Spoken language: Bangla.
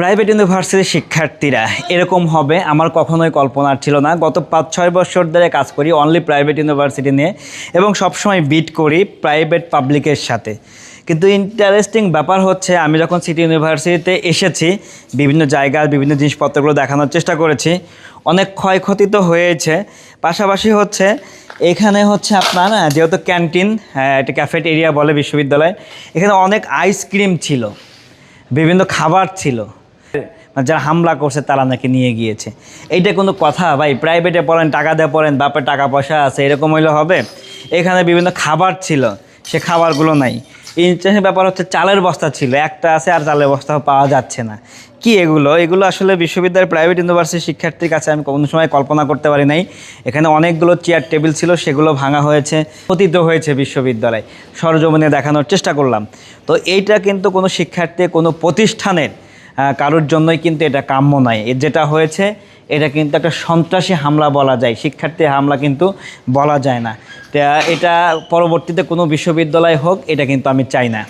প্রাইভেট ইউনিভার্সিটির শিক্ষার্থীরা, এরকম হবে, আমার কখনোই কল্পনা ছিল না। গত পাঁচ ছয় বছর ধরে কাজ করি অনলি প্রাইভেট ইউনিভার্সিটি নিয়ে এবং সবসময় বিট করি প্রাইভেট পাবলিকের সাথে। কিন্তু ইন্টারেস্টিং ব্যাপার হচ্ছে, আমি যখন সিটি ইউনিভার্সিটিতে এসেছি, বিভিন্ন জায়গার বিভিন্ন জিনিসপত্রগুলো দেখানোর চেষ্টা করেছি, অনেক ক্ষয়ক্ষতি তো হয়েছে। পাশাপাশি হচ্ছে, এখানে হচ্ছে আপনার যেহেতু ক্যান্টিন একটা ক্যাফেট এরিয়া বলে বিশ্ববিদ্যালয়, এখানে অনেক আইসক্রিম ছিল, বিভিন্ন খাবার ছিল। যারা হামলা করছে তারা নাকি নিয়ে গিয়েছে। এইটা কোনো কথা ভাই প্রাইভেটে পড়েন, টাকা দিয়ে পড়েন, বাপের টাকা পয়সা আছে, এরকম হইলে হবে? এখানে বিভিন্ন খাবার ছিল, সে খাবারগুলো নাই। ইন্টারেস্টিং ব্যাপার হচ্ছে চালের বস্তা ছিল, একটা আছে আর চালের বস্তা পাওয়া যাচ্ছে না। কি এগুলো? এগুলো আসলে বিশ্ববিদ্যালয় প্রাইভেট ইউনিভার্সিটির শিক্ষার্থীর কাছে আমি কোনো সময় কল্পনা করতে পারি নাই। এখানে অনেকগুলো চেয়ার টেবিল ছিল, সেগুলো ভাঙা হয়েছে, পতিত হয়েছে বিশ্ববিদ্যালয়। সরজমিনে দেখানোর চেষ্টা করলাম। তো এইটা কিন্তু কোনো শিক্ষার্থী, কোনো প্রতিষ্ঠানের কারোর জন্যই কিন্তু এটা কাম্য নয়। যেটা হয়েছে, এটা কিন্তু একটা সন্ত্রাসী হামলা বলা যায়। শিক্ষার্থী হামলা কিন্তু বলা যায় না। এটা পরবর্তীতে কোনো বিশ্ববিদ্যালয় হোক, এটা কিন্তু আমি চাই না।